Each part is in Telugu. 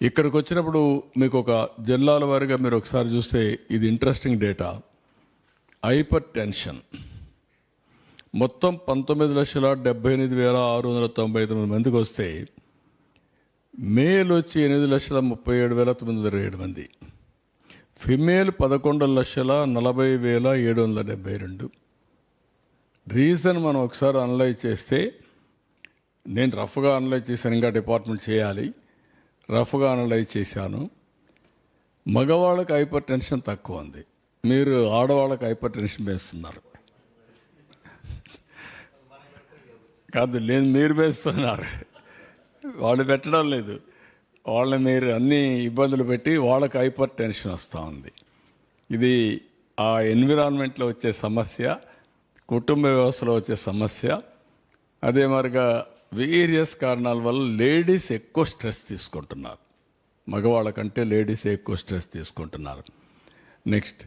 ఇక్కడికి వచ్చినప్పుడు మీకు ఒక జిల్లాల వారీగా మీరు ఒకసారి చూస్తే ఇది ఇంట్రెస్టింగ్ డేటా హైపర్ టెన్షన్ మొత్తం పంతొమ్మిది లక్షల డెబ్బై ఎనిమిది వేల ఆరు వందల తొంభై తొమ్మిది మందికి వస్తే మేల్ వచ్చి ఎనిమిది లక్షల ముప్పై ఏడు వేల తొమ్మిది వందల ఏడు మంది. ఫిమేల్ పదకొండు లక్షల నలభై వేల ఏడు వందల డెబ్బై రెండు. రీజన్ మనం ఒకసారి అనలైజ్ చేస్తే నేను రఫ్గా అనలైజ్ చేశాను ఇంకా డిపార్ట్మెంట్ చేయాలి. రఫ్గా అనలైజ్ చేశాను. మగవాళ్ళకి హైపర్ టెన్షన్ తక్కువ ఉంది. మీరు ఆడవాళ్ళకి హైపర్ టెన్షన్ వేస్తున్నారు. కాదు లేదు మీరు వేస్తున్నారు. వాళ్ళు పెట్టడం లేదు. వాళ్ళని మీరు అన్ని ఇబ్బందులు పెట్టి వాళ్ళకి హైపర్ టెన్షన్ వస్తూ ఉంది. ఇది ఆ ఎన్విరాన్మెంట్లో వచ్చే సమస్య కుటుంబ వ్యవస్థలో వచ్చే సమస్య. అదే మరిగా వేరియస్ కారణాల వల్ల లేడీస్ ఎక్కువ స్ట్రెస్ తీసుకుంటున్నారు. మగవాళ్ళ కంటే లేడీస్ ఎక్కువ స్ట్రెస్ తీసుకుంటున్నారు. నెక్స్ట్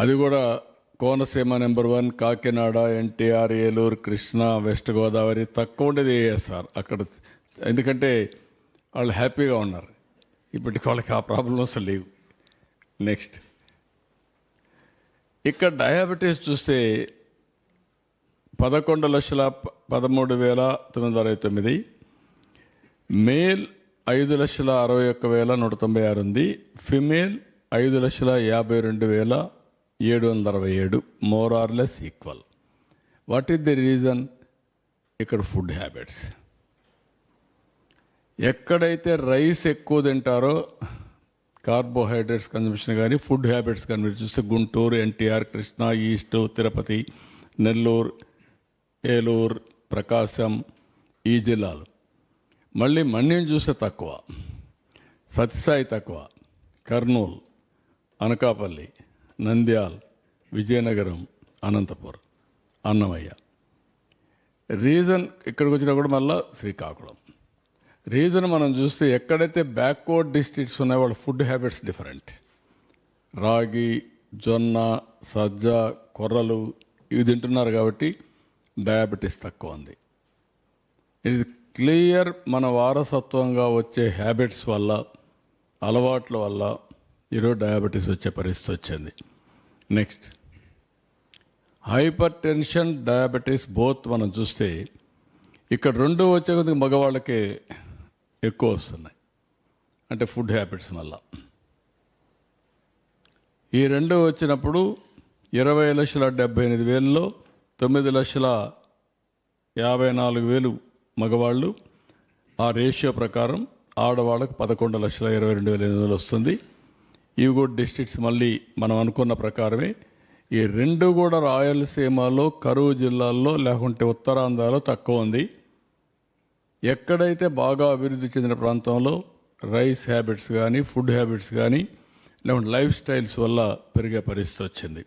అది కూడా Konaseema number one Kakinada NTR Eluru Krishna west Godavari తక్కువ ఉండేది ఏఎస్ఆర్ అక్కడ ఎందుకంటే వాళ్ళు హ్యాపీగా ఉన్నారు. ఇప్పటికి వాళ్ళకి ఆ ప్రాబ్లమ్స్ లేవు. నెక్స్ట్ ఇక్కడ డయాబెటీస్ చూస్తే పదకొండు లక్షల ప- పదమూడు వేల తొమ్మిది వందల అరవై తొమ్మిది. మేల్ ఐదు లక్షల అరవై ఒక్క వేల నూట తొంభై ఆరు ఉంది. ఫిమేల్ ఐదు లక్షల యాభై రెండు వేల ఏడు వందల అరవై ఏడు. More or less equal. What is the reason? ఇక్కడ ఫుడ్ హ్యాబిట్స్. ఎక్కడైతే రైస్ ఎక్కువ తింటారో కార్బోహైడ్రేట్స్ కన్జంప్షన్ కానీ ఫుడ్ హ్యాబిట్స్ కానీ మీరు చూస్తే గుంటూరు ఎన్టీఆర్ కృష్ణా ఈస్ట్ తిరుపతి నెల్లూరు ఏలూరు ప్రకాశం ఈ జిల్లాలు. మళ్ళీ మన్యం చూస్తే తక్కువ సత్యసాయి తక్కువ కర్నూలు అనకాపల్లి నంద్యాల్ విజయనగరం అనంతపురం అన్నమయ్య. రీజన్ ఇక్కడికి వచ్చినా కూడా మళ్ళా శ్రీకాకుళం. రీజన్ మనం చూస్తే ఎక్కడైతే బ్యాక్వర్డ్ డిస్ట్రిక్ట్స్ ఉన్నాయో వాళ్ళ ఫుడ్ హ్యాబిట్స్ డిఫరెంట్. రాగి జొన్న సజ్జ కొర్రలు ఇవి తింటున్నారు కాబట్టి డయాబెటీస్ తక్కువ ఉంది. ఇది క్లియర్ మన వారసత్వంగా వచ్చే హ్యాబిట్స్ వల్ల అలవాట్ల వల్ల ఈరోజు డయాబెటీస్ వచ్చే పరిస్థితి వచ్చింది. Next hypertension diabetes both మనం చూస్తే ఇక్కడ రెండు వచ్చే కొద్దిగా మగవాళ్ళకే ఎక్కువ వస్తున్నాయి. అంటే ఫుడ్ హ్యాబిట్స్ వల్ల. ఈ రెండు వచ్చినప్పుడు ఇరవై లక్షల డెబ్బై ఎనిమిది వేలలో తొమ్మిది లక్షల యాభై నాలుగు వేలు మగవాళ్ళు. ఆ రేషియో ప్రకారం ఆడవాళ్ళకు పదకొండు లక్షల ఇరవై రెండు వేల ఎనిమిది వందలు వస్తుంది. ఇవి కూడా డిస్ట్రిక్ట్స్ మళ్ళీ మనం అనుకున్న ప్రకారమే. ఈ రెండు కూడా రాయలసీమలో కరువు జిల్లాల్లో లేకుంటే ఉత్తరాంధ్రలో తక్కువ ఉంది. ఎక్కడైతే బాగా అభివృద్ధి చెందిన ప్రాంతంలో రైస్ హ్యాబిట్స్ కానీ ఫుడ్ హ్యాబిట్స్ కానీ లేకుంటే లైఫ్ స్టైల్స్ వల్ల పెరిగే పరిస్థితి వచ్చింది.